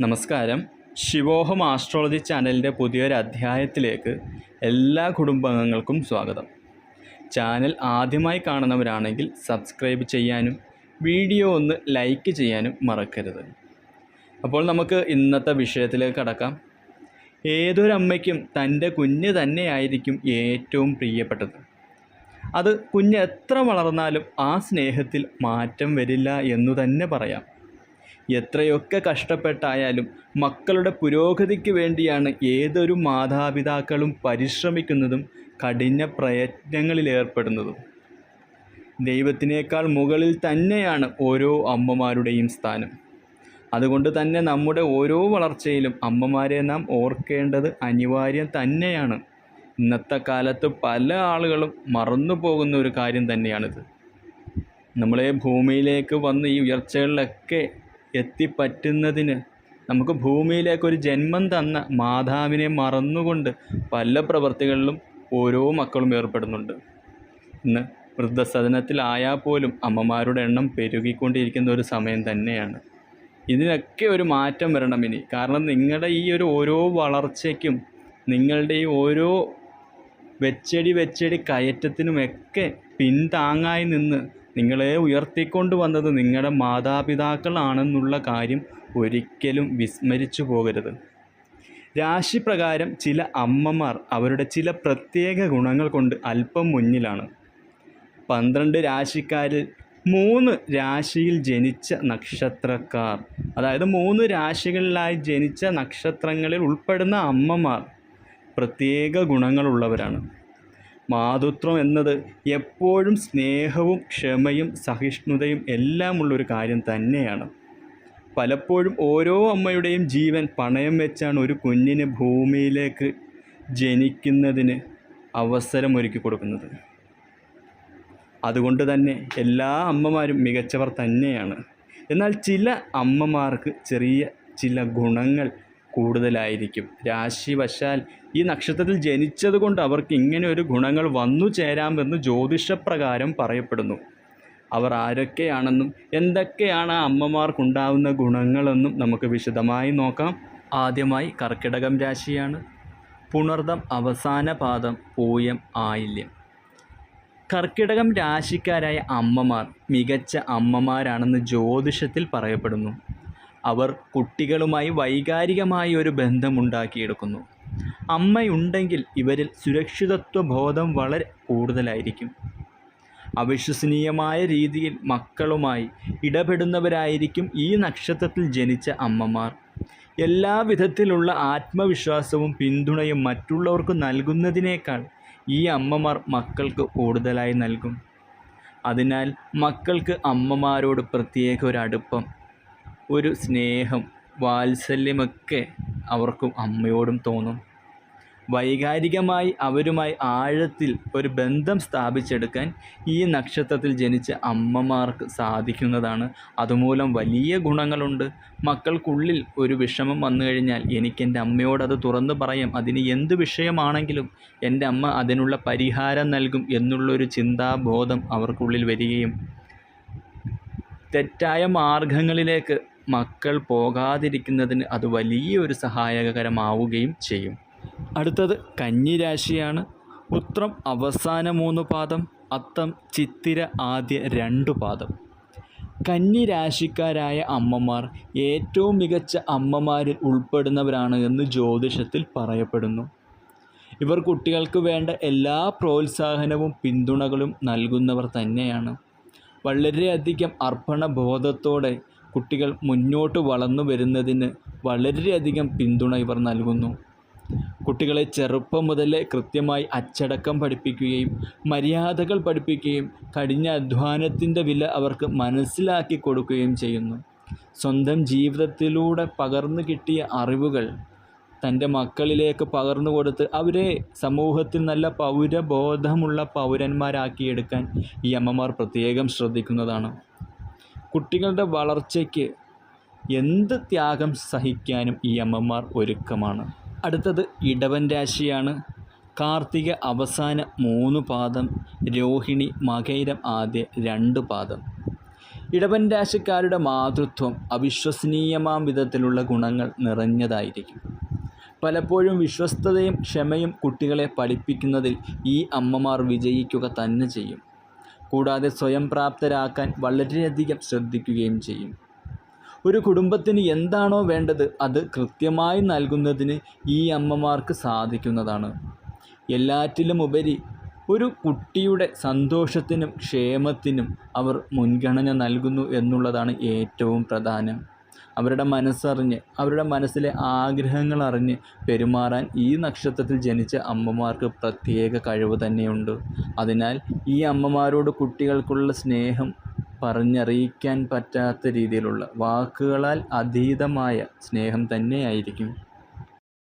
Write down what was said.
നമസ്കാരം. ശിവോഹം ആസ്ട്രോളജി ചാനലിന്റെ പുതിയൊരു അധ്യായത്തിലേക്ക് എല്ലാ കുടുംബാംഗങ്ങൾക്കും സ്വാഗതം. ചാനൽ ആദ്യമായി കാണുന്നവരാണെങ്കിൽ സബ്സ്ക്രൈബ് ചെയ്യാനും വീഡിയോ ഒന്ന് ലൈക്ക് ചെയ്യാനും മറക്കരുത്. അപ്പോൾ നമുക്ക് ഇന്നത്തെ വിഷയത്തിലേക്ക് കടക്കാം. ഏതൊരമ്മയ്ക്കും തന്റെ കുഞ്ഞ് തന്നെയായിരിക്കും ഏറ്റവും പ്രിയപ്പെട്ടത്? അത് കുഞ്ഞ് എത്ര വളർന്നാലും ആ സ്നേഹത്തിൽ മാറ്റം വരില്ല എന്നു തന്നെ പറയാം. എത്രയൊക്കെ കഷ്ടപ്പെട്ടായാലും മക്കളുടെ പുരോഗതിക്ക് വേണ്ടിയാണ് ഏതൊരു മാതാപിതാക്കളും പരിശ്രമിക്കുന്നതും കഠിന പ്രയത്നങ്ങളിലേർപ്പെടുന്നതും ദൈവത്തിനേക്കാൾ മുകളിൽ തന്നെയാണ് ഓരോ അമ്മമാരുടെയും സ്ഥാനം. അതുകൊണ്ട് തന്നെ നമ്മുടെ ഓരോ വളർച്ചയിലും അമ്മമാരെ നാം ഓർക്കേണ്ടത് അനിവാര്യം തന്നെയാണ്. ഇന്നത്തെ കാലത്ത് പല ആളുകളും മറന്നു പോകുന്ന ഒരു കാര്യം തന്നെയാണിത്. നമ്മളെ ഭൂമിയിലേക്ക് വന്ന് ഈ ഉയർച്ചകളിലൊക്കെ എത്തിപ്പറ്റുന്നതിന് നമുക്ക് ഭൂമിയിലേക്കൊരു ജന്മം തന്ന മാതാവിനെ മറന്നുകൊണ്ട് പല പ്രവൃത്തികളിലും ഓരോ മക്കളും ഏർപ്പെടുന്നുണ്ട്. ഇന്ന് വൃദ്ധസദനത്തിലായാൽ പോലും അമ്മമാരുടെ എണ്ണം പെരുകിക്കൊണ്ടിരിക്കുന്ന ഒരു സമയം തന്നെയാണ്. ഇതിനൊക്കെ ഒരു മാറ്റം വരണം ഇനി. കാരണം നിങ്ങളുടെ ഈ ഒരു ഓരോ വളർച്ചയ്ക്കും നിങ്ങളുടെ ഈ ഓരോ വെച്ചടി വെച്ചടി കയറ്റത്തിനുമൊക്കെ പിന്താങ്ങായി നിന്ന് നിങ്ങളെ ഉയർത്തിക്കൊണ്ട് വന്നത് നിങ്ങളുടെ മാതാപിതാക്കളാണെന്നുള്ള കാര്യം ഒരിക്കലും വിസ്മരിച്ചു പോകരുത്. രാശിപ്രകാരം ചില അമ്മമാർ അവരുടെ ചില പ്രത്യേക ഗുണങ്ങൾ കൊണ്ട് അല്പം മുന്നിലാണ്. പന്ത്രണ്ട് രാശിക്കാരിൽ മൂന്ന് രാശിയിൽ ജനിച്ച നക്ഷത്രക്കാർ അതായത് മൂന്ന് രാശികളിലായി ജനിച്ച നക്ഷത്രങ്ങളിൽ ഉൾപ്പെടുന്ന അമ്മമാർ പ്രത്യേക ഗുണങ്ങളുള്ളവരാണ്. മാതൃത്വം എന്നത് എപ്പോഴും സ്നേഹവും ക്ഷമയും സഹിഷ്ണുതയും എല്ലാമുള്ളൊരു കാര്യം തന്നെയാണ്. പലപ്പോഴും ഓരോ അമ്മയുടെയും ജീവൻ പണയം വെച്ചാണ് ഒരു കുഞ്ഞിന് ഭൂമിയിലേക്ക് ജനിക്കുന്നതിന് അവസരമൊരുക്കി കൊടുക്കുന്നത്. അതുകൊണ്ട് തന്നെ എല്ലാ അമ്മമാരും മികച്ചവർ തന്നെയാണ്. എന്നാൽ ചില അമ്മമാർക്ക് ചെറിയ ചില ഗുണങ്ങൾ കൂടുതലായിരിക്കും. രാശിവശാൽ ഈ നക്ഷത്രത്തിൽ ജനിച്ചതുകൊണ്ട് അവർക്ക് ഇങ്ങനെ ഒരു ഗുണങ്ങൾ വന്നു ചേരാമെന്ന് ജ്യോതിഷപ്രകാരം പറയപ്പെടുന്നു. അവർ ആരൊക്കെയാണെന്നും എന്തൊക്കെയാണ് ആ അമ്മമാർക്കുണ്ടാവുന്ന ഗുണങ്ങളെന്നും നമുക്ക് വിശദമായി നോക്കാം. ആദ്യമായി കർക്കിടകം രാശിയാണ്. പുണർദം അവസാന പാദം പൂയം ആയില്യം. കർക്കിടകം രാശിക്കാരായ അമ്മമാർ മികച്ച അമ്മമാരാണെന്ന് ജ്യോതിഷത്തിൽ പറയപ്പെടുന്നു. അവർ കുട്ടികളുമായി വൈകാരികമായി ഒരു ബന്ധമുണ്ടാക്കിയെടുക്കുന്നു. അമ്മയുണ്ടെങ്കിൽ ഇവരിൽ സുരക്ഷിതത്വ ബോധം വളരെ കൂടുതലായിരിക്കും. അവിശ്വസനീയമായ രീതിയിൽ മക്കളുമായി ഇടപെടുന്നവരായിരിക്കും ഈ നക്ഷത്രത്തിൽ ജനിച്ച അമ്മമാർ. എല്ലാ വിധത്തിലുള്ള ആത്മവിശ്വാസവും പിന്തുണയും മറ്റുള്ളവർക്ക് നൽകുന്നതിനേക്കാൾ ഈ അമ്മമാർ മക്കൾക്ക് കൂടുതലായി നൽകും. അതിനാൽ മക്കൾക്ക് അമ്മമാരോട് പ്രത്യേക ഒരു അടുപ്പം ഒരു സ്നേഹം വാത്സല്യമൊക്കെ അവർക്കും അമ്മയോടും തോന്നും. വൈകാരികമായി അവരുമായി ആഴത്തിൽ ഒരു ബന്ധം സ്ഥാപിച്ചെടുക്കാൻ ഈ നക്ഷത്രത്തിൽ ജനിച്ച അമ്മമാർക്ക് സാധിക്കുന്നതാണ്. അതുമൂലം വലിയ ഗുണങ്ങളുണ്ട്. മക്കൾക്കുള്ളിൽ ഒരു വിഷമം വന്നു കഴിഞ്ഞാൽ എനിക്ക് എന്റെ അമ്മയോട് അത് തുറന്നു പറയാം. അതിന് എന്ത് വിഷയമാണെങ്കിലും എന്റെ അമ്മ അതിനുള്ള പരിഹാരം നൽകും എന്നുള്ളൊരു ചിന്താബോധം അവർക്കുള്ളിൽ വരികയും തെറ്റായ മാർഗങ്ങളിലേക്ക് മക്കൾ പോകാതിരിക്കുന്നതിന് അത് വലിയൊരു സഹായകരമാവുകയും ചെയ്യും. അടുത്തത് കന്നിരാശിയാണ്. ഉത്രം അവസാന മൂന്ന് പാദം അത്തം ചിത്തിര ആദ്യ രണ്ട് പാദം. കന്നിരാശിക്കാരായ അമ്മമാർ ഏറ്റവും മികച്ച അമ്മമാരിൽ ഉൾപ്പെടുന്നവരാണ് എന്ന് ജ്യോതിഷത്തിൽ പറയപ്പെടുന്നു. ഇവർ കുട്ടികൾക്ക് വേണ്ട എല്ലാ പ്രോത്സാഹനവും പിന്തുണകളും നൽകുന്നവർ തന്നെയാണ്. വളരെയധികം അർപ്പണബോധത്തോടെ കുട്ടികൾ മുന്നോട്ട് വളർന്നു വരുന്നതിന് വളരെയധികം പിന്തുണ ഇവർ നൽകുന്നു. കുട്ടികളെ ചെറുപ്പം മുതലേ കൃത്യമായി അച്ചടക്കം പഠിപ്പിക്കുകയും മര്യാദകൾ പഠിപ്പിക്കുകയും കഠിന അധ്വാനത്തിന്റെ വില അവർക്ക് മനസ്സിലാക്കി കൊടുക്കുകയും ചെയ്യുന്നു. സ്വന്തം ജീവിതത്തിലൂടെ പകർന്നു കിട്ടിയ അറിവുകൾ തന്റെ മക്കളിലേക്ക് പകർന്നു കൊടുത്ത് അവരെ സമൂഹത്തിൽ നല്ല പൗരബോധമുള്ള പൗരന്മാരാക്കിയെടുക്കാൻ ഈ അമ്മമാർ പ്രത്യേകം ശ്രദ്ധിക്കുന്നതാണ്. കുട്ടികളുടെ വളർച്ചയ്ക്ക് എന്ത് ത്യാഗം സഹിക്കാനും ഈ അമ്മമാർ ഒരുക്കമാണ്. അടുത്തത് ഇടവൻ രാശിയാണ്. കാർത്തിക അവസാന മൂന്ന് പാദം രോഹിണി മകൈരം ആദ്യ രണ്ട് പാദം. ഇടവൻ രാശിക്കാരുടെ മാതൃത്വം അവിശ്വസനീയമാം വിധത്തിലുള്ള ഗുണങ്ങൾ നിറഞ്ഞതായിരിക്കും. പലപ്പോഴും വിശ്വസ്തതയും ക്ഷമയും കുട്ടികളെ പഠിപ്പിക്കുന്നതിൽ ഈ അമ്മമാർ വിജയിക്കുക തന്നെ ചെയ്യും. കൂടാതെ സ്വയം പ്രാപ്തരാക്കാൻ വളരെയധികം ശ്രദ്ധിക്കുകയും ചെയ്യും. ഒരു കുടുംബത്തിന് എന്താണോ വേണ്ടത് അത് കൃത്യമായി നൽകുന്നതിന് ഈ അമ്മമാർക്ക് സാധിക്കുന്നതാണ്. എല്ലാറ്റിലും ഉപരി ഒരു കുട്ടിയുടെ സന്തോഷത്തിനും ക്ഷേമത്തിനും അവർ മുൻഗണന നൽകുന്നു എന്നുള്ളതാണ് ഏറ്റവും പ്രധാനം. അവരുടെ മനസ്സറിഞ്ഞ് അവരുടെ മനസ്സിലെ ആഗ്രഹങ്ങൾ അറിഞ്ഞ് പെരുമാറാൻ ഈ നക്ഷത്രത്തിൽ ജനിച്ച അമ്മമാർക്ക് പ്രത്യേക കഴിവ് തന്നെയുണ്ട്. അതിനാൽ ഈ അമ്മമാരോട് കുട്ടികൾക്കുള്ള സ്നേഹം പറഞ്ഞറിയിക്കാൻ പറ്റാത്ത രീതിയിലുള്ള വാക്കുകളാൽ അതീതമായ സ്നേഹം തന്നെയായിരിക്കും.